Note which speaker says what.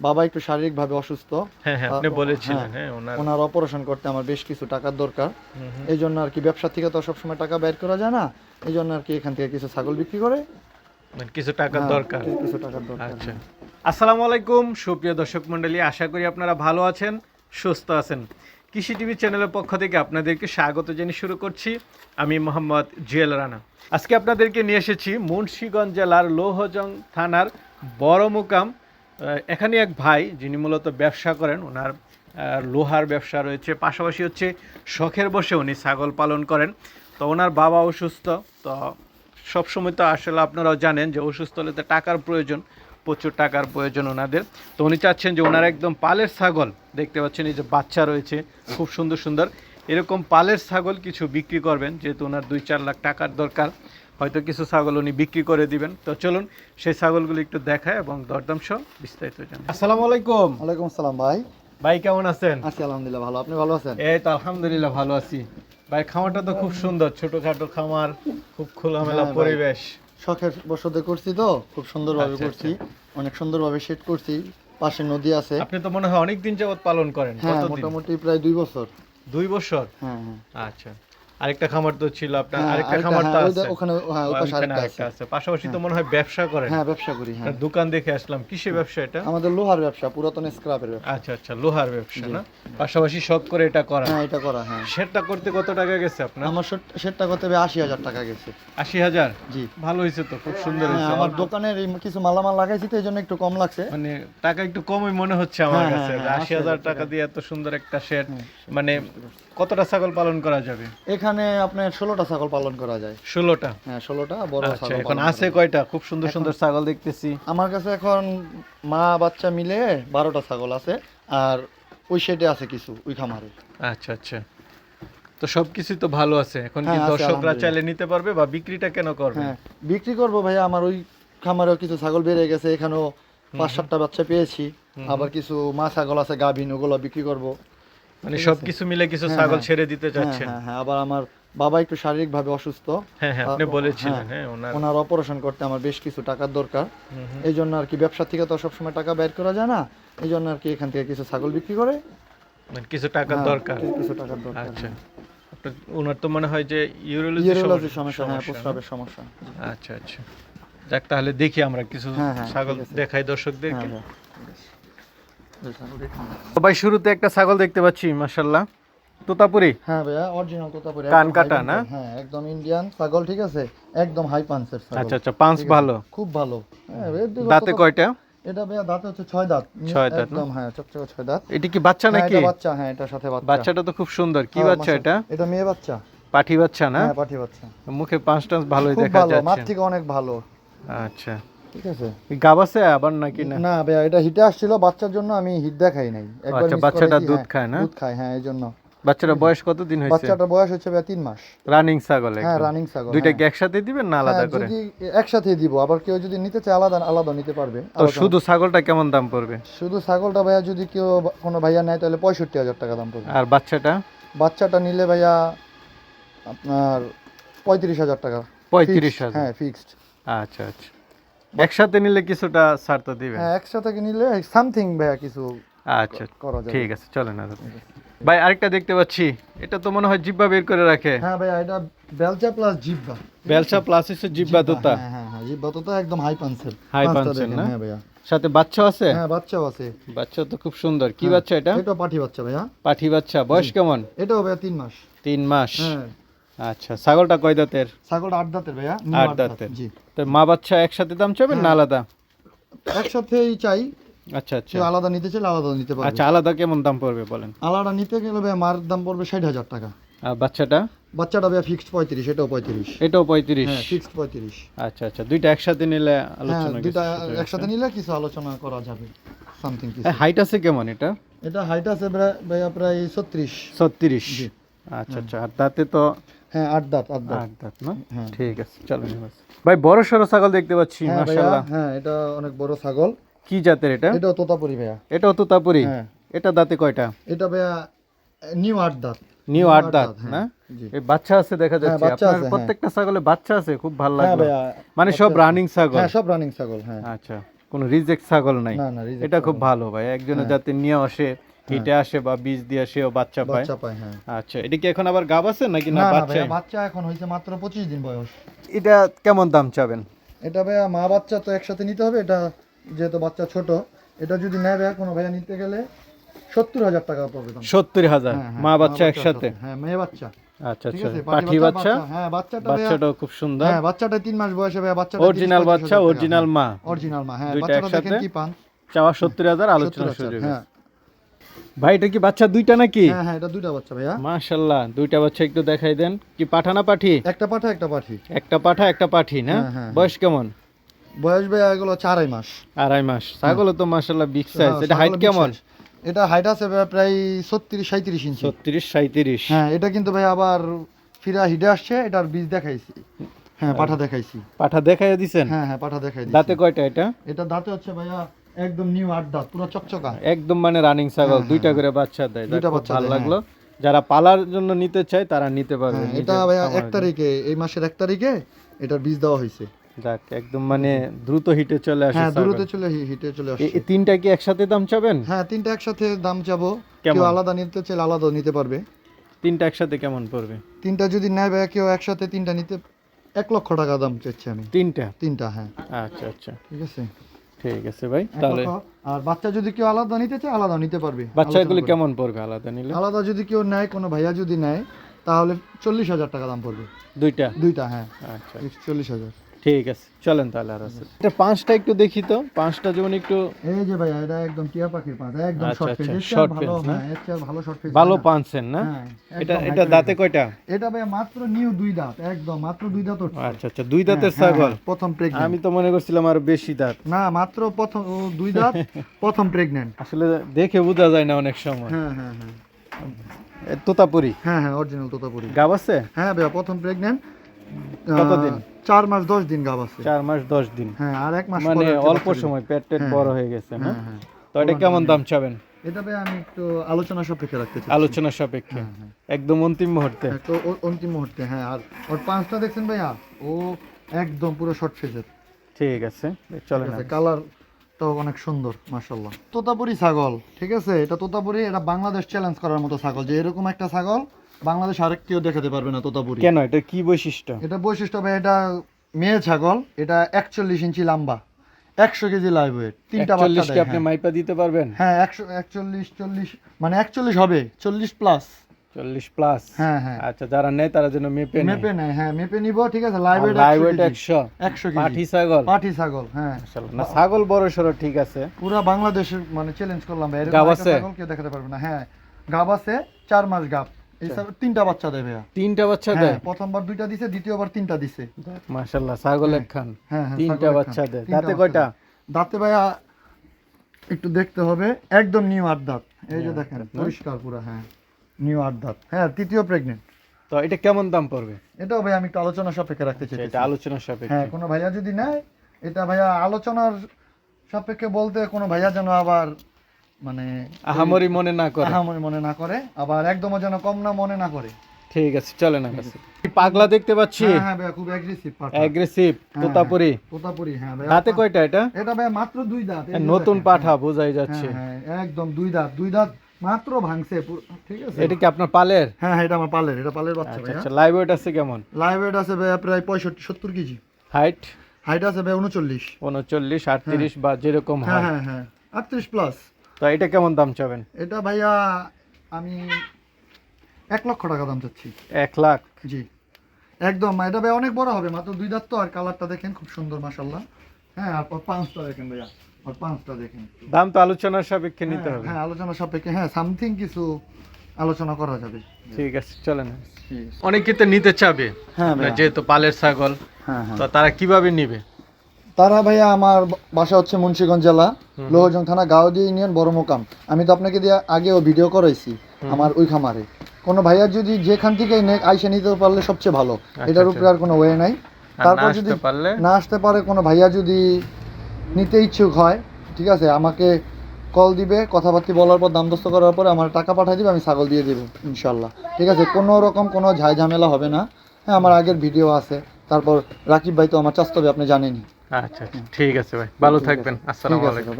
Speaker 1: বাবা একটু শারীরিকভাবে অসুস্থ।
Speaker 2: হ্যাঁ হ্যাঁ
Speaker 1: হ্যাঁ,
Speaker 2: ওনার
Speaker 1: অপারেশন করতে আমার বেশ কিছু টাকার দরকার। এই জন্য আর কি ব্যবসা থেকে তো সবসময় টাকা বের করা যায় না। এই জন্য আর কি এখান থেকে কিছু ছাগল বিক্রি করে।
Speaker 2: মানে কিছু টাকার দরকার।
Speaker 1: কিছু- টাকার দরকার।
Speaker 2: আচ্ছা। আসসালামু আলাইকুম সুপ্রিয় দর্শক মণ্ডলী আশা করি আপনারা ভালো আছেন সুস্থ আছেন। কৃষি টিভি চ্যানেলের পক্ষ থেকে আপনাদেরকে স্বাগত জানিয়ে শুরু করছি। আমি মোহাম্মদ জুয়েল রানা। আজকে আপনাদেরকে নিয়ে এসেছি মুন্সিগঞ্জ জেলার লৌহজং থানার বড় মুকাম এখানে এক ভাই যিনি মূলত ব্যবসা করেন, ওনার লোহার ব্যবসা রয়েছে, পাশাপাশি হচ্ছে শখের বসে উনি ছাগল পালন করেন। তো ওনার বাবা অসুস্থ, তো সবসময় তো আসলে আপনারাও জানেন যে অসুস্থ হলে তো টাকার প্রয়োজন, প্রচুর টাকার প্রয়োজন ওনাদের। তো উনি চাচ্ছেন যে ওনার একদম পালের ছাগল, দেখতে পাচ্ছেন এই যে বাচ্চা রয়েছে, খুব সুন্দর সুন্দর। এরকম পালের ছাগল কিছু বিক্রি করবেন, যেহেতু ওনার দুই চার লাখ টাকার দরকার। হয়তো কিছু ছাগল উনি বিক্রি করে দিবেন। তো চলুন সেই ছাগলগুলো একটু দেখায় এবং দরদাম সহ বিস্তারিত জানাই আসসালামু আলাইকুম।
Speaker 1: ওয়ালাইকুম আসসালাম ভাই।
Speaker 2: ভাই কেমন আছেন?
Speaker 1: আছি আলহামদুলিল্লাহ ভালো। আপনি ভালো আছেন?
Speaker 2: এই তো আলহামদুলিল্লাহ ভালো আছি। ভাই খামারটা তো খুব সুন্দর ছোটখাটো খামার খুব খোলামেলা
Speaker 1: হ্যাঁ,
Speaker 2: পরিবেশ।
Speaker 1: শখের বসতে করছি তো খুব সুন্দরভাবে
Speaker 2: আচ্ছা,
Speaker 1: করছি অনেক সুন্দরভাবে সেট করছি পাশে নদী আছে।
Speaker 2: আপনি তো মনে হয় অনেক দিন যাবত পালন করেন
Speaker 1: হ্যাঁ মোটামুটি প্রায় দুই বছর।
Speaker 2: দুই বছর?
Speaker 1: হ্যাঁ হ্যাঁ।
Speaker 2: আচ্ছা। আরেকটা খামার তো ছিল আপনার
Speaker 1: হ্যাঁ,
Speaker 2: আরেকটা খামার তো
Speaker 1: হ্যাঁ,
Speaker 2: আছে।
Speaker 1: ওখানে হ্যাঁ ওই পাশে আরেকটা আছে।
Speaker 2: পাশাপাশি তো মনে হয় ব্যবসা করেন।
Speaker 1: হ্যাঁ ব্যবসা করি হ্যাঁ।
Speaker 2: দোকান দেখে আসলাম কিসের ব্যবসা এটা?
Speaker 1: আমাদের লোহার ব্যবসা পুরাতন স্ক্রাপের ব্যবসা।
Speaker 2: আচ্ছা আচ্ছা লোহার ব্যবসা না? পাশাপাশি সব করে এটা করা।
Speaker 1: হ্যাঁ এটা করা হ্যাঁ।
Speaker 2: সেটটা করতে কত টাকা গেছে আপনার?
Speaker 1: আমার সেট- সেটটা করতে হবে আশি হাজার টাকা গেছে।
Speaker 2: আশি হাজার?
Speaker 1: জি।
Speaker 2: ভালো হয়েছে তো খুব সুন্দর
Speaker 1: হ্যাঁ,
Speaker 2: হয়েছে।
Speaker 1: আমার দোকানের এই কিছু মালামাল লাগাইছি তো এই জন্য একটু কম লাগছে।
Speaker 2: মানে টাকা একটু কমই মনে হচ্ছে আমার
Speaker 1: হ্যাঁ,
Speaker 2: কাছে।
Speaker 1: হ্যাঁ,
Speaker 2: আশি হাজার টাকা দিয়ে এত সুন্দর একটা শেড মানে কতটা ছাগল পালন করা যাবে?
Speaker 1: এখানে আপনার ষোলোটা ছাগল পালন করা যায়।
Speaker 2: ষোলোটা?
Speaker 1: হ্যাঁ ষোলোটা বড়
Speaker 2: আচ্ছা
Speaker 1: ছাগল
Speaker 2: এখন আছে কয়টা? খুব সুন্দর সুন্দর ছাগল দেখতেছি।
Speaker 1: আমার কাছে এখন মা বাচ্চা মিলে বারোটা ছাগল আছে আর ওই শেডে আছে কিছু ওই খামারে।
Speaker 2: আচ্ছা আচ্ছা। তো সবকিছুই তো ভালো আছে। এখন কি
Speaker 1: হ্যাঁ,
Speaker 2: দর্শকরা চাইলে নিতে পারবে বা বিক্রিটা কেন করবে?
Speaker 1: হ্যাঁ বিক্রি করব ভাইয়া আমার ওই খামারেও কিছু ছাগল বেড়ে গেছে এখানেও পাঁচ সাতটা বাচ্চা পেয়েছি। আবার কিছু মা ছাগল আছে গাভিন ওগুলো বিক্রি করব।
Speaker 2: মানে সবকিছু মিলে কিছু
Speaker 1: হ্যাঁ,
Speaker 2: ছাগল
Speaker 1: হ্যাঁ।
Speaker 2: ছেড়ে দিতে
Speaker 1: হ্যাঁ
Speaker 2: চাচ্ছেন।
Speaker 1: হ্যাঁ হ্যাঁ। আবার আমার বাবা একটু শারীরিকভাবে অসুস্থ।
Speaker 2: হ্যাঁ হ্যাঁ আপনি বলেছিলেন
Speaker 1: হ্যাঁ।
Speaker 2: হ্যাঁ ওনার
Speaker 1: অপারেশন করতে আমার বেশ কিছু টাকার দরকার। এই জন্য আর কি ব্যবসা থেকে তো সবসময় টাকা করা যায় না। এই জন্য আর কি এখান থেকে কিছু ছাগল বিক্রি করে।
Speaker 2: মানে কিছু টাকার দরকার।
Speaker 1: কিছু- টাকার দরকার
Speaker 2: আচ্ছা। ওনার তো মনে হয় যে ইউরোলজি
Speaker 1: সমস্যা। হ্যাঁ প্রস্রাবের সমস্যা।
Speaker 2: আচ্ছা আচ্ছা। যাক তাহলে দেখি আমরা কিছু ছাগল। দেখাই দর্শকদেরকে
Speaker 1: হ্যাঁ, হ্যাঁ, ঠিক আছে। ওই ছাগল দেখুন।
Speaker 2: ভাই শুরুতে একটা ছাগল দেখতে পাচ্ছি মাশাল্লাহ তোতাপুরি?
Speaker 1: হ্যাঁ ভাইয়া অরিজিনাল তোতাপুরি
Speaker 2: কান কাটা না?
Speaker 1: হ্যাঁ একদম ইন্ডিয়ান ছাগল ঠিক আছে? একদম হাই পাঞ্চের ছাগল।
Speaker 2: আচ্ছা আচ্ছা পাঁচ ভালো।
Speaker 1: খুব ভালো। হ্যাঁ,
Speaker 2: দাঁতে কয়টা?
Speaker 1: এটা ভাইয়া দাঁতে হচ্ছে ছয় দাঁত।
Speaker 2: ছয় দাঁত
Speaker 1: একদম হ্যাঁ চকচকে ছয় দাঁত।
Speaker 2: এটা কি বাচ্চা
Speaker 1: হ্যাঁ,
Speaker 2: নাকি?
Speaker 1: এটা বাচ্চা হ্যাঁ এটার সাথে বাচ্চা।
Speaker 2: বাচ্চাটা তো খুব সুন্দর। কি
Speaker 1: হ্যাঁ,
Speaker 2: বাচ্চা এটা?
Speaker 1: এটা মেয়ে বাচ্চা।
Speaker 2: পাঠি বাচ্চা না?
Speaker 1: হ্যাঁ পাঠি বাচ্চা।
Speaker 2: মুখে পাঁচ টাঁচ ভালোই
Speaker 1: খুব
Speaker 2: দেখা
Speaker 1: ভালো মাঠ
Speaker 2: যাচ্ছে।
Speaker 1: থেকে অনেক ভালো।
Speaker 2: আচ্ছা।
Speaker 1: ঠিক আছে?
Speaker 2: গাব আছে আবার নাকি না?
Speaker 1: না ভাইয়া এটা হিটে আসছিল বাচ্চার জন্য আমি হিট দেখাই নাই। একবার
Speaker 2: আচ্ছা, বাচ্চাটা দুধ
Speaker 1: হ্যাঁ,
Speaker 2: খায় না?
Speaker 1: দুধ খায় হ্যাঁ এই জন্য
Speaker 2: বাচ্চাটা বয়স কতদিন হয়েছে?
Speaker 1: বাচ্চাটার বয়স হচ্ছে ভাইয়া তিন মাস।
Speaker 2: রানিং ছাগল
Speaker 1: হ্যাঁ রানিং ছাগল
Speaker 2: দুইটা
Speaker 1: হ্যাঁ।
Speaker 2: কি একসাথে দিবেন না আলাদা
Speaker 1: হ্যাঁ,
Speaker 2: করে?
Speaker 1: যদি একসাথে দিব আবার কেউ যদি নিতে চায় আলাদা আলাদা নিতে পারবে।
Speaker 2: তো শুধু ছাগলটা কেমন দাম পড়বে?
Speaker 1: শুধু ছাগলটা ভাইয়া যদি কেউ কোনো ভাইয়া নেয় তাহলে পঁয়ষট্টি হাজার টাকা দাম পড়বে।
Speaker 2: আর বাচ্চাটা?
Speaker 1: বাচ্চাটা নিলে ভাইয়া আপনার পঁয়ত্রিশ হাজার টাকা।
Speaker 2: পঁয়ত্রিশ
Speaker 1: Fixed,
Speaker 2: হাজার।
Speaker 1: হ্যাঁ ফিক্সড
Speaker 2: আচ্ছা আচ্ছা। একসাথে নিলে কিছুটা ছাড় তো দিবেন।
Speaker 1: হ্যাঁ একসাথে কি নিলে সামথিং ভাইয়া কিছু
Speaker 2: আচ্ছা
Speaker 1: করা যাবে।
Speaker 2: ঠিক আছে চলেন না ভাই আরেকটা দেখতে পাচ্ছি। এটা তো মনে হয় জিব্বা বের করে রাখে।
Speaker 1: হ্যাঁ ভাইয়া এটা বেলচা প্লাস জিব্বা
Speaker 2: বেলসা প্লাস হচ্ছে জিব্বা তোতা।
Speaker 1: হ্যাঁ হ্যাঁ হ্যাঁ জিব্বা তোতা একদম হাই পান্সেল
Speaker 2: High punch-এর না?
Speaker 1: হ্যাঁ ভাইয়া।
Speaker 2: সাথে বাচ্চা আছে?
Speaker 1: হ্যাঁ বাচ্চাও আছে।
Speaker 2: বাচ্চা তো খুব সুন্দর। কি
Speaker 1: হ্যাঁ,
Speaker 2: বাচ্চা এটা?
Speaker 1: এটা পাঠি বাচ্চা ভাইয়া।
Speaker 2: পাঠি বাচ্চা। বয়স কেমন?
Speaker 1: এটাও ভাইয়া তিন মাস।
Speaker 2: তিন মাস।
Speaker 1: হ্যাঁ।
Speaker 2: আচ্ছা ছাগলটা কয় দাঁতের?
Speaker 1: ছাগলটা আট দাঁতের ভাইয়া
Speaker 2: আট দাঁতের।
Speaker 1: জি।
Speaker 2: তো মা বাচ্চা একসাথে দাম চাবেন না আলাদা?
Speaker 1: একসাথেই চাই।
Speaker 2: আচ্ছা আচ্ছা।
Speaker 1: আলাদা নিতে চাইলে আলাদা নিতে পারবে।
Speaker 2: আচ্ছা আলাদা কেমন দাম পড়বে বলেন?
Speaker 1: আলাদা নিতে গেলে ভাইয়া মার দাম পড়বে ষাট হাজার টাকা।
Speaker 2: আর বাচ্চাটা?
Speaker 1: বাচ্চাটা ভাইয়া ফিক্সড পঁয়ত্রিশ এটাও পঁয়ত্রিশ।
Speaker 2: এটাও পঁয়ত্রিশ?
Speaker 1: হ্যাঁ ফিক্সড পঁয়ত্রিশ।
Speaker 2: আচ্ছা আচ্ছা দুইটা একসাথে নিলে
Speaker 1: হ্যাঁ
Speaker 2: আলোচনা
Speaker 1: দুইটা একসাথে নিলে কিছু আলোচনা করা যাবে সামথিং কিছু।
Speaker 2: হাইট আছে কেমন এটা?
Speaker 1: এটা হাইট আছে ভাইয়া প্রায় ছত্রিশ।
Speaker 2: ছত্রিশ। আচ্ছা আচ্ছা আর তাতে তো
Speaker 1: হ্যাঁ আট দাঁত আট দাঁত।
Speaker 2: আট দাঁত না?
Speaker 1: হ্যাঁ।
Speaker 2: ঠিক আছে চলো ভাই বড় সড়ো ছাগল দেখতে পাচ্ছি
Speaker 1: হ্যাঁ
Speaker 2: মাশাআল্লাহ।
Speaker 1: হ্যাঁ এটা অনেক বড় ছাগল।
Speaker 2: কি জাতের এটা?
Speaker 1: এটাও তোতাপুরি ভাইয়া।
Speaker 2: এটাও তো তাপুরি
Speaker 1: হ্যাঁ।
Speaker 2: এটা দাঁতে কয়টা?
Speaker 1: এটা ভাইয়া নিউ আট দাঁত।
Speaker 2: নিউ আট দাঁত না? এই বাচ্চা আছে দেখা যাচ্ছে। আপনার। প্রত্যেকটা ছাগলে বাচ্চা আছে? খুব ভালো
Speaker 1: ভাইয়া
Speaker 2: মানে সব রানিং ছাগল।
Speaker 1: হ্যাঁ সব রানিং ছাগল হ্যাঁ।
Speaker 2: আচ্ছা কোনো রিজেক্ট ছাগল নাই। এটা খুব ভালো ভাই। একজনে
Speaker 1: হ্যাঁ।
Speaker 2: যাতে নিয়ে আসে হিটে আসে বা বীজ দিয়ে সেও বাচ্চা পায়।
Speaker 1: বাচ্চা পায় হ্যাঁ।
Speaker 2: আচ্ছা এটা কি এখন আবার গাব আছে নাকি না বাচ্চা
Speaker 1: বাচ্চা এখন হয়েছে মাত্র পঁচিশ দিন বয়স।
Speaker 2: এটা কেমন দাম চাবেন?
Speaker 1: এটা ভাইয়া মা বাচ্চা তো একসাথে নিতে হবে এটা যেহেতু বাচ্চা ছোট এটা যদি নেয় ভাইয়া কোনো ভাইয়া নিতে গেলে সত্তর হাজার টাকা পড়বে
Speaker 2: সত্তর হাজার?
Speaker 1: হ্যাঁ, হ্যাঁ,
Speaker 2: মা বাচ্চা একসাথে?
Speaker 1: হ্যাঁ মেয়ে বাচ্চা।
Speaker 2: আচ্ছা আচ্ছা পাঠি বাচ্চা?
Speaker 1: হ্যাঁ বাচ্চাটা
Speaker 2: বাচ্চাটাও খুব সুন্দর।
Speaker 1: হ্যাঁ বাচ্চাটা মাস বয়সে বাচ্চাটা
Speaker 2: অরিজিনাল বাচ্চা অরিজিনাল মা।
Speaker 1: অরিজিনাল মা হ্যাঁ
Speaker 2: দুইটা
Speaker 1: বাচ্চাটা দেখেন
Speaker 2: একসাথে?
Speaker 1: কি পান?
Speaker 2: চাওয়া সত্তর হাজার আলোচনা সুযোগ
Speaker 1: হ্যাঁ
Speaker 2: ভাই এটা কি বাচ্চা দুইটা নাকি?
Speaker 1: হ্যাঁ হ্যাঁ এটা দুইটা বাচ্চা ভাইয়া।
Speaker 2: মাশাল্লাহ দুইটা বাচ্চা একটু দেখাই দেন। কি পাঠা না পাঠি?
Speaker 1: একটা পাঠা একটা পাঠি।
Speaker 2: একটা পাঠা একটা পাঠি না?
Speaker 1: হ্যাঁ, হ্যাঁ,
Speaker 2: বয়স কেমন?
Speaker 1: বয়স ভাইয়া এগুলো মাস।
Speaker 2: আড়াই মাস। ছাগল তো মাশাল্লাহ বিগ সাইজ
Speaker 1: হ্যাঁ,
Speaker 2: এটা হাইট কেমন?
Speaker 1: এটা হাইট আছে ভাইয়া প্রায় ছত্রিশ সাঁত্রিশ ইঞ্চি
Speaker 2: ছত্রিশ সাঁত্রিশ
Speaker 1: হ্যাঁ এটা কিন্তু ভাই আবার ফিরা হিডে আসছে এটার বীজ দেখাইছি। হ্যাঁ পাঠা দেখাইছি।
Speaker 2: পাঠা দেখাই দিছেন?
Speaker 1: হ্যাঁ হ্যাঁ পাঠা দেখাই।
Speaker 2: দাঁতে কয়টা এটা?
Speaker 1: এটা দাঁতে হচ্ছে ভাইয়া একদম নিউ আট দাঁত পুরো চকচকা।
Speaker 2: একদম মানে রানিং ছাগল
Speaker 1: হ্যাঁ,
Speaker 2: দুইটা
Speaker 1: হ্যাঁ।
Speaker 2: করে বাচ্চা দেয়
Speaker 1: দুইটা বাচ্চা
Speaker 2: ভালো লাগল। যারা পালার জন্য নিতে চায় তারা নিতে পারবে
Speaker 1: হ্যাঁ, এটা ভাইয়া এক তারিখে এই মাসের এক তারিখে এটার বীজ দেওয়া হয়েছে।
Speaker 2: যাক একদম মানে দ্রুত হিটে চলে আসে
Speaker 1: হ্যাঁ
Speaker 2: ছাগল।
Speaker 1: চলে হিটে চলে
Speaker 2: এই তিনটা কি একসাথে দাম চাবেন?
Speaker 1: হ্যাঁ তিনটা একসাথে দাম চাবো? কেউ আলাদা নিতে চাইলে আলাদা নিতে পারবে।
Speaker 2: তিনটা একসাথে কেমন পড়বে?
Speaker 1: তিনটা যদি নেয় ভাইয়া কেউ একসাথে তিনটা নিতে এক লক্ষ টাকা দাম চাচ্ছি আমি।
Speaker 2: তিনটা?
Speaker 1: তিনটা হ্যাঁ।
Speaker 2: আচ্ছা আচ্ছা।
Speaker 1: ঠিক আছে?
Speaker 2: ঠিক আছে ভাই তাহলে
Speaker 1: আর বাচ্চা যদি কেউ আলাদা নিতে চায় আলাদা নিতে পারবে।
Speaker 2: বাচ্চা
Speaker 1: আলোচনা
Speaker 2: কেমন পড়বে আলাদা নিলে?
Speaker 1: আলাদা যদি কেউ নেয় কোনো ভাইয়া যদি নেয় তাহলে চল্লিশ হাজার টাকা দাম পড়বে।
Speaker 2: দুইটা?
Speaker 1: দুইটা হ্যাঁ।
Speaker 2: আচ্ছা।
Speaker 1: চল্লিশ হাজার।
Speaker 2: ঠিক আছে চলেন তাহলে আর আছে এটা পাঁচটা একটু দেখি তো পাঁচটা যেমন একটু
Speaker 1: এই যে ভাইয়া এটা একদম টিয়া পাখির পাঁচ একদম
Speaker 2: আচ্ছা,
Speaker 1: শর্ট পেজ ভালো
Speaker 2: page না?
Speaker 1: হ্যাঁ এর ভালো শর্ট পেজ
Speaker 2: ভালো পানছেন না।
Speaker 1: হ্যাঁ
Speaker 2: এটা এটা দাঁতে কয়টা?
Speaker 1: এটা ভাইয়া মাত্র নিউ দুই দাঁত একদম মাত্র দুই দাঁত
Speaker 2: আচ্ছা আচ্ছা দুই দাঁতের
Speaker 1: হ্যাঁ,
Speaker 2: ছাগল।
Speaker 1: হ্যাঁ, প্রথম প্রেগনেন্ট
Speaker 2: আমি তো মনে করছিলাম আর বেশি দাঁত।
Speaker 1: না মাত্র প্রথম দুই দাঁত প্রথম প্রেগনেন্ট
Speaker 2: আসলে দেখে বোঝা যায় না অনেক সময়।
Speaker 1: হ্যাঁ হ্যাঁ হ্যাঁ।
Speaker 2: তোতাপুরি?
Speaker 1: হ্যাঁ হ্যাঁ অরিজিনাল তোতাপুরি।
Speaker 2: গাব আছে?
Speaker 1: হ্যাঁ ভাইয়া প্রথম প্রেগনেন্ট
Speaker 2: কতদিন?
Speaker 1: চার মাস দশ দিন গাব আছে।
Speaker 2: চার মাস দশ দিন।
Speaker 1: হ্যাঁ আর এক মাস
Speaker 2: মানে অল্প সময় পেট টেট
Speaker 1: হ্যাঁ,
Speaker 2: বড় হয়ে গেছে না
Speaker 1: হ্যাঁ হ্যাঁ।
Speaker 2: তো এটা কেমন দাম চাবেন?
Speaker 1: এটা ভাই আমি একটু আলোচনা সাপেক্ষে রাখতে চাই
Speaker 2: আলোচনা সাপেক্ষে। একদম অন্তিম মুহূর্তে।
Speaker 1: অ- অন্তিম মুহূর্তে হ্যাঁ আর ওর পাঁচটা দেখছেন ভাইয়া? ও একদম পুরো শর্ট ফেজের
Speaker 2: ঠিক আছে চলেন আর।
Speaker 1: কালারটাও অনেক সুন্দর মাশাল্লাহ তোতাপুরি ছাগল ঠিক আছে? এটা তোতাপুরি এটা বাংলাদেশ চ্যালেঞ্জ করার মতো ছাগল। যে এরকম একটা ছাগল বাংলাদেশ আরেক কেউ দেখাতে পারবে না তোতাপুরি।
Speaker 2: কেন? এটা কি বৈশিষ্ট্য?
Speaker 1: এটা বৈশিষ্ট্য ভাই এটা মেয়ে ছাগল এটা একচল্লিশ ইঞ্চি লম্বা একশো কেজি লাইভ ওয়েট তিনটা বাচ্চা
Speaker 2: আপনি
Speaker 1: হ্যাঁ।
Speaker 2: মাইপা দিতে পারবেন?
Speaker 1: হ্যাঁ একশো একচল্লিশ চল্লিশ মানে একচল্লিশ হবে চল্লিশ প্লাস
Speaker 2: চল্লিশ প্লাস
Speaker 1: হ্যাঁ হ্যাঁ।
Speaker 2: আচ্ছা যারা নেয় তারা যেন মেপে
Speaker 1: মেপে নেয় হ্যাঁ মেপে নিব ঠিক আছে লাইভ ওয়েট
Speaker 2: লাইভ ওয়েট একশো
Speaker 1: একশো।
Speaker 2: পাঠি ছাগল।
Speaker 1: পাঠি ছাগল হ্যাঁ।
Speaker 2: না ছাগল বড় সড়ো ঠিক আছে।
Speaker 1: পুরা বাংলাদেশের মানে চ্যালেঞ্জ করলাম ভাই।
Speaker 2: গাব আছে?
Speaker 1: দেখাতে পারবে না হ্যাঁ। গাব আছে চার মাস গাব। তিনটা বাচ্চা দেবে ভাইয়া।
Speaker 2: তিনটা বাচ্চা
Speaker 1: হ্যাঁ
Speaker 2: দেয়?
Speaker 1: প্রথমবার দুইটা দিছে দ্বিতীয়বার তিনটা দিছে।
Speaker 2: মাশাল্লাহ ছাগল এক খান
Speaker 1: হ্যাঁ হ্যাঁ
Speaker 2: তিনটা বাচ্চা। দেয়। দাঁতে কয়টা?
Speaker 1: দাঁতে ভাইয়া একটু দেখতে হবে একদম নিউ আট দাঁত। এই যে দেখেন? পরিষ্কার পুরো হ্যাঁ। নিউ আট হ্যাঁ তৃতীয় প্রেগনেন্ট
Speaker 2: তো এটা কেমন দাম পড়বে?
Speaker 1: এটাও ভাই আমি একটু আলোচনা সাপেক্ষে রাখতে চাই
Speaker 2: এটা আলোচনার
Speaker 1: হ্যাঁ কোনো ভাইয়া যদি নেয় এটা ভাইয়া আলোচনার সাপেক্ষে বলতে কোনো ভাইয়া যেন আবার মানে
Speaker 2: আহামরি মনে না করে।
Speaker 1: আহামরি মনে না করে আবার একদমও যেন কম না মনে না করে।
Speaker 2: ঠিক আছে চলে না কাছে। পাগলা দেখতে পাচ্ছি?
Speaker 1: হ্যাঁ হ্যাঁ ভাইয়া খুব অ্যাগ্রেসিভ পাঠা।
Speaker 2: অ্যাগ্রেসিভ তোতাপুরি।
Speaker 1: তোতাপুরি হ্যাঁ ভাইয়া
Speaker 2: দাঁতে কয়টা এটা?
Speaker 1: এটা ভাইয়া মাত্র দুই দাঁত
Speaker 2: নতুন পাঠা বোঝাই যাচ্ছে।
Speaker 1: হ্যাঁ হ্যাঁ একদম দুই দাঁত দুই দাঁত মাত্র ভাঙছে ঠিক আছে?
Speaker 2: এটা কি আপনার পালের?
Speaker 1: হ্যাঁ হ্যাঁ এটা আমার পালের এটা পালের বাচ্চা
Speaker 2: আচ্ছা
Speaker 1: ভাইয়া।
Speaker 2: আচ্ছা লাইভ ওয়েট আছে কেমন?
Speaker 1: লাইভ ওয়েট আছে ভাইয়া প্রায় পঁয়ষট্টি সত্তর কেজি।
Speaker 2: হাইট
Speaker 1: হাইট আছে ভাইয়া উনচল্লিশ।
Speaker 2: উনচল্লিশ আটত্রিশ বা যেরকম
Speaker 1: হ্যাঁ
Speaker 2: হয়।
Speaker 1: হ্যাঁ হ্যাঁ আটত্রিশ প্লাস
Speaker 2: তো এটা কেমন দাম চাবেন?
Speaker 1: এটা ভাইয়া আমি এক লক্ষ টাকা দাম চাচ্ছি।
Speaker 2: এক লাখ?
Speaker 1: জি। একদম এটা ভাই অনেক বড় হবে মাত্র দুই দাঁত তো আর কালারটা দেখেন খুব সুন্দর মাসাল্লাহ হ্যাঁ আর পাঁচটা দেখেন ভাইয়া। পাঁচটা দেখেন।
Speaker 2: দাম তো আলোচনার সাপেক্ষে নিতে
Speaker 1: হ্যাঁ,
Speaker 2: হবে।
Speaker 1: হ্যাঁ আলোচনা সাপেক্ষে হ্যাঁ সামথিং কিছু আলোচনা করা যাবে।
Speaker 2: ঠিক আছে চলেন। অনেকে তো নিতে চাবে
Speaker 1: হ্যাঁ
Speaker 2: যেহেতু পালের ছাগল
Speaker 1: হ্যাঁ হ্যাঁ।
Speaker 2: তো তারা কীভাবে নিবে?
Speaker 1: তারা ভাইয়া আমার বাসা হচ্ছে মুন্সিগঞ্জ জেলা লোহজং থানা গাউদি ইউনিয়ন বড় মোকাম। আমি তো আপনাকে দিয়ে আগেও ভিডিও করাইছি আমার ওই খামারে। কোনো ভাইয়া যদি যেখান থেকে আইসা নিতে পারলে সবচেয়ে ভালো। এটার উপরে আর কোনো ওয়ে নাই। তারপর যদি না আসতে পারে কোনো ভাইয়া যদি নিতে ইচ্ছুক হয় ঠিক আছে? আমাকে কল দিবে কথাবার্তা বলার পর দাম দস্ত করার পর আমার টাকা পাঠিয়ে দিবে আমি ছাগল দিয়ে দেবো ইনশাল্লাহ। ঠিক আছে? কোনো রকম কোনো ঝাই ঝামেলা হবে না। হ্যাঁ আমার আগের ভিডিও আছে। তারপর রাকিব ভাই তো আমার চাস্তবে আপনি জানেনই।
Speaker 2: আচ্ছা আচ্ছা। ঠিক আছে ভাই। ভালো থাকবেন।
Speaker 1: আসসালামু আলাইকুম।